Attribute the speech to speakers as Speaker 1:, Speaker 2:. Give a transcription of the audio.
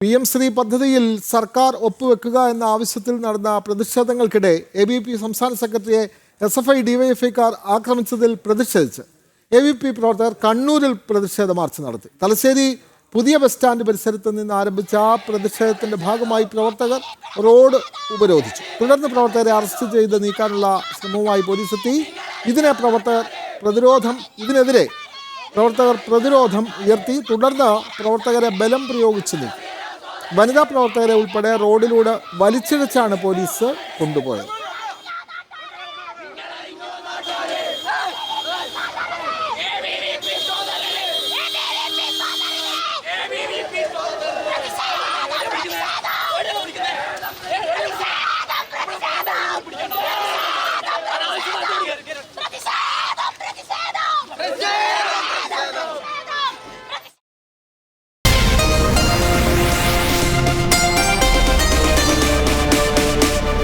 Speaker 1: P M Shri പദ്ധതിയിൽ സർക്കാർ ഒപ്പുവെക്കുക എന്ന ആവശ്യത്തിൽ നടന്ന പ്രതിഷേധങ്ങൾക്കിടെ എ ബി പി സംസ്ഥാന സെക്രട്ടറിയെ എസ് എഫ് ഐ ഡിവൈഎഫ്ഐക്കാർ ആക്രമിച്ചതിൽ പ്രതിഷേധിച്ച് എ ബി പി പ്രവർത്തകർ കണ്ണൂരിൽ പ്രതിഷേധ മാർച്ച് നടത്തി. തലശ്ശേരി പുതിയ ബസ് സ്റ്റാൻഡ് പരിസരത്ത് നിന്ന് ആരംഭിച്ച ആ പ്രതിഷേധത്തിന്റെ ഭാഗമായി പ്രവർത്തകർ റോഡ് ഉപരോധിച്ചു. തുടർന്ന് പ്രവർത്തകരെ അറസ്റ്റ് ചെയ്ത് നീക്കാനുള്ള ശ്രമവുമായി പോലീസ് എത്തി. ഇതിനെ പ്രവർത്തകർ പ്രതിരോധം ഇതിനെതിരെ പ്രവർത്തകർ പ്രതിരോധം ഉയർത്തി. തുടർന്ന് പ്രവർത്തകരെ ബലം പ്രയോഗിച്ചു നീക്കി. വനിതാ പ്രവർത്തകരെ ഉൾപ്പെടെ റോഡിലൂടെ വലിച്ചിഴച്ചാണ് പോലീസ് കൊണ്ടുപോയത്.